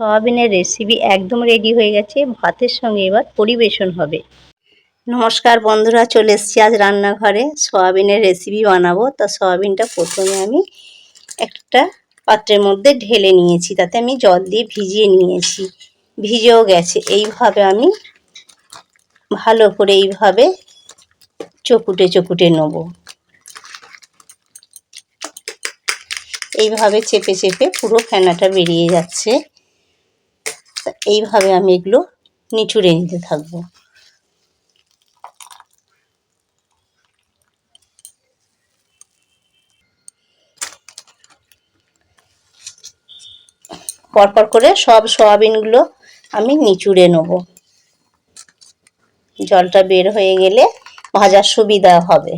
সয়াবিনের রেসিপি একদম রেডি হয়ে গেছে। ভাতের সঙ্গে এবার পরিবেশন হবে। নমস্কার বন্ধুরা, চলে এসেছি আজ রান্নাঘরে। সয়াবিনের রেসিপি বানাবো। তা সয়াবিনটা প্রথমে আমি একটা পাত্রের মধ্যে ঢেলে নিয়েছি। তাতে আমি জল দিয়ে ভিজিয়ে নিয়েছি। ভিজেও গেছে। এইভাবে আমি ভালো করে এইভাবে চকুটে চকুটে নেব। এইভাবে চেপে চেপে পুরো ফেনাটা বেরিয়ে যাচ্ছে। এইভাবে আমি এগুলো নিচুড়ে নিতে থাকব। পরপর করে সব সয়াবিনগুলো আমি নিচুড়ে নেব। জলটা বের হয়ে গেলে ভাজার সুবিধা হবে।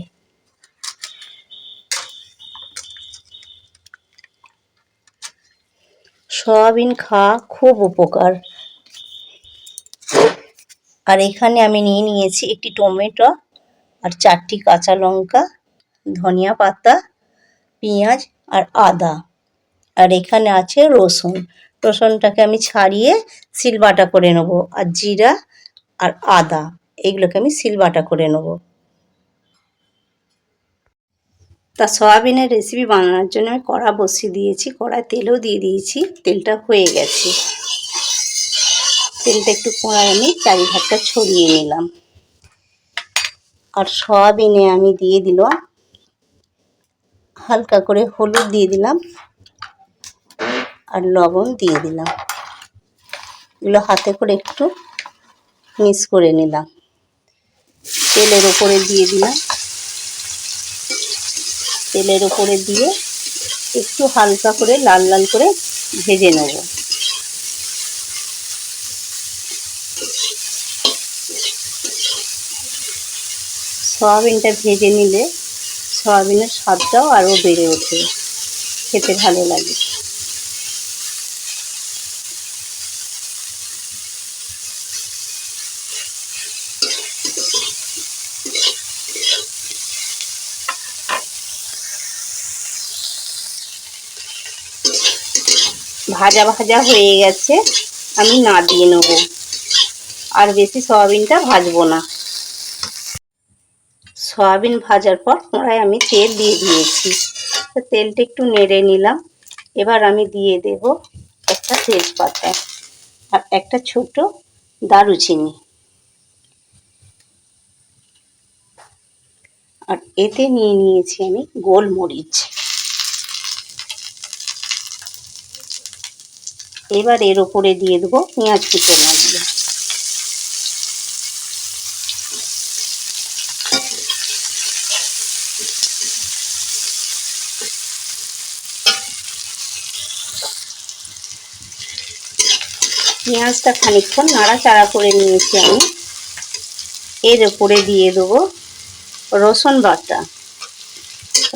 সয়াবিন খাওয়া খুব উপকার। আর এখানে আমি নিয়ে নিয়েছি একটি টমেটো আর চারটি কাঁচা লঙ্কা, ধনিয়া পাতা, পেঁয়াজ আর আদা। আর এখানে আছে রসুন। রসুনটাকে আমি ছাড়িয়ে সিলবাটা করে নেব। আর জিরা আর আদা, এগুলোকে আমি সিলবাটা করে নেব। তা সয়াবিনের রেসিপি বানানোর জন্য আমি কড়া বসিয়ে দিয়েছি, কড়ায় তেলও দিয়ে দিয়েছি, তেলটা হয়ে গেছে। তেলটা একটু কড়াই আমি চারিভাগটা ছড়িয়ে নিলাম। আর সয়াবিনে আমি দিয়ে দিলাম, হালকা করে হলুদ দিয়ে দিলাম আর লবণ দিয়ে দিলাম। এগুলো হাতে করে একটু মিক্স করে নিলাম। তেলের ওপরে দিয়ে দিলাম। তেলের ওপরে দিয়ে একটু হালকা করে লাল লাল করে ভেজে নেব। সয়াবিনটা ভেজে নিলে সয়াবিনের স্বাদটাও আরও বেড়ে ওঠে। খেতে ভালো লাগে। ভাজা ভাজা হয়ে গেছে, আমি না দিয়ে নেব। আর বেশি সয়াবিনটা ভাজবো না। সয়াবিন ভাজার পর কড়াই আমি তেল দিয়ে দিয়েছি। তেলটা একটু নেড়ে নিলাম। এবার আমি দিয়ে দেব একটা তেজপাতা আর একটা ছোট দারুচিনি। আর এতে নিয়ে নিয়েছি আমি গোলমরিচ। এবার এর ওপরে দিয়ে দেবো পেঁয়াজ কুচোনাগুলো পেঁয়াজটা খানিকক্ষণ নাড়াচাড়া করে নিয়েছি আমি। এর উপরে দিয়ে দেবো রসুন বাটা।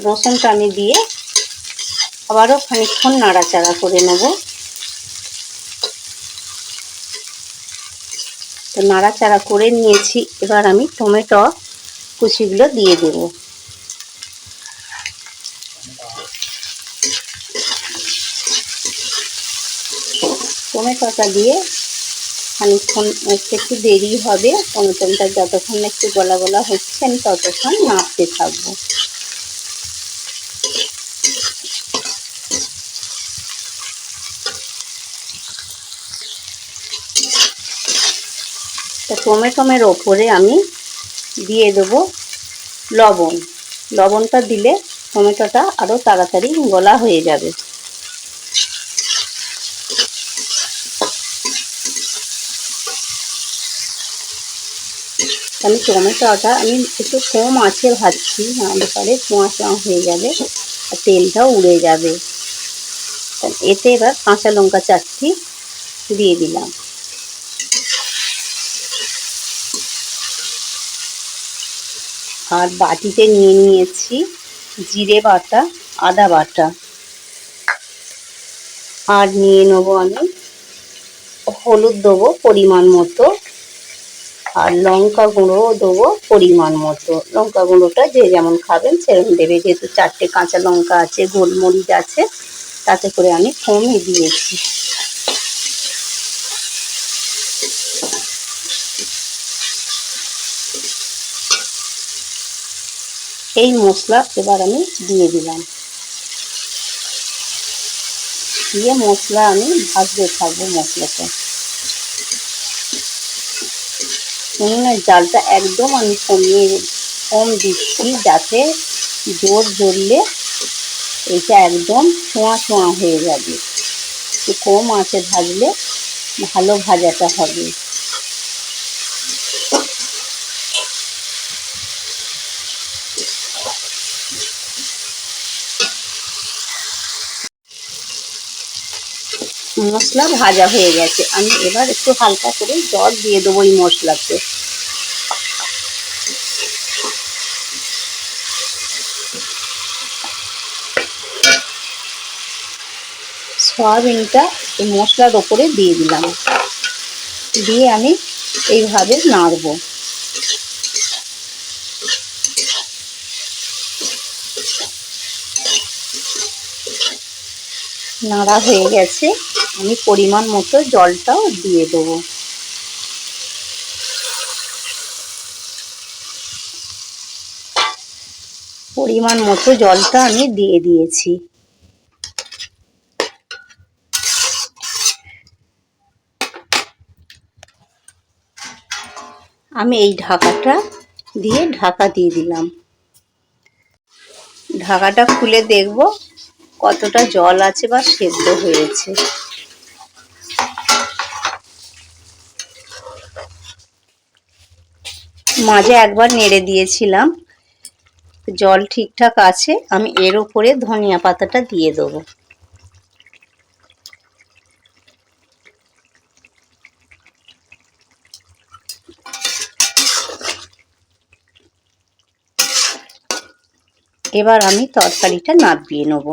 রসুনটা আমি দিয়ে আবারও খানিকক্ষণ নাড়াচাড়া করে নেব। তো নাড়াচাড়া করে নিয়েছি। এবার আমি টমেটো কুচিগুলো দিয়ে দেব। টমেটোটা দিয়ে খানিক্ষণ একটু দেরি হবে। টমেটোটা যতক্ষণ একটু গলা গলা হচ্ছে, আমি ততক্ষণ নাড়তে থাকব। তা টমেটোমের ওপরে আমি দিয়ে দেব লবণ। লবণটা দিলে টমেটোটা আরও তাড়াতাড়ি গলা হয়ে যাবে। আমি টমেটোটা, আমি একটু কম আছে ভাজছি নাহলে পরে চোঁয়া হয়ে যাবে আর তেলটাও উড়ে যাবে। এতে এবার কাঁচা লঙ্কা চারটি দিয়ে দিলাম। আর বাটিতে নিয়ে নিয়েছি জিরে বাটা, আদা বাটা। আর নিয়ে নেব আমি হলুদ দেবো পরিমাণ মতো, আর লঙ্কা গুঁড়োও দেবো পরিমাণ মতো। লঙ্কা গুঁড়োটা যে যেমন খাবেন সেরকম দেবে। যেহেতু চারটে কাঁচা লঙ্কা আছে, গোলমরিচ আছে, তাতে করে আমি কমই দিয়েছি। এই মশলা এবার আমি দিয়ে দিলাম। দিয়ে মশলা আমি ভাজতে থাকব মশলাটা শুনুন না জালটা একদম আমি কমিয়ে কম দিচ্ছি যাতে জোর জ্বললে এটা একদম ছোঁয়া ছোঁয়া হয়ে যাবে। কম আঁচে ভাজলে ভালো ভাজাটা হবে। মশলা ভাজা হয়ে গেছে। আমি এবার একটু হালকা করে জল দিয়ে দেবো এই মশলাতে। সয়াবিনটা এই মশলার ওপরে দিয়ে দিলাম। দিয়ে আমি এইভাবে নাড়বো। নাড়া হয়ে গেছে। আমি পরিমাণ মতো জলটাও দিয়ে দেবো। পরিমাণ মতো জলটা আমি দিয়ে দিয়েছি। আমি এই ঢাকাটা দিয়ে ঢাকা দিয়ে দিলাম। ঢাকাটা খুলে দেখব কতটা জল আছে বা সেদ্ধ হয়েছে। মাঝে একবার নেড়ে দিয়েছিলাম। জল ঠিকঠাক আছে, আমি এর উপরে ধনিয়া পাতাটা দিয়ে দেবো। এবার আমি তরকারিটা নাবিয়ে নেব।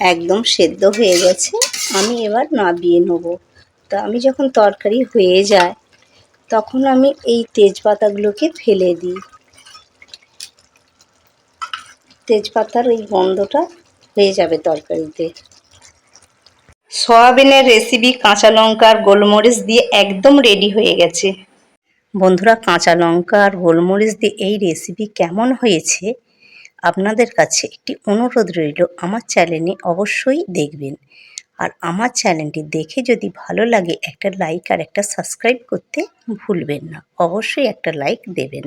একদম সেদ্ধ হয়ে গেছে, আমি এবার নাবিয়ে নেব। তা আমি যখন তরকারি হয়ে যায়, তখন আমি এই তেজপাতাগুলোকে ফেলে দিই। তেজপাতার ওই গন্ধটা হয়ে যাবে তরকারিতে। সয়াবিনের রেসিপি কাঁচা লঙ্কা আর গোলমরিচ দিয়ে একদম রেডি হয়ে গেছে। বন্ধুরা, কাঁচা লঙ্কা আর গোলমরিচ দিয়ে এই রেসিপি কেমন হয়েছে আপনাদের কাছে একটি অনুরোধ রইল, আমার চ্যানেলে অবশ্যই দেখবেন। আর আমার চ্যানেলটি দেখে যদি ভালো লাগে একটা লাইক আর একটা সাবস্ক্রাইব করতে ভুলবেন না। অবশ্যই একটা লাইক দেবেন।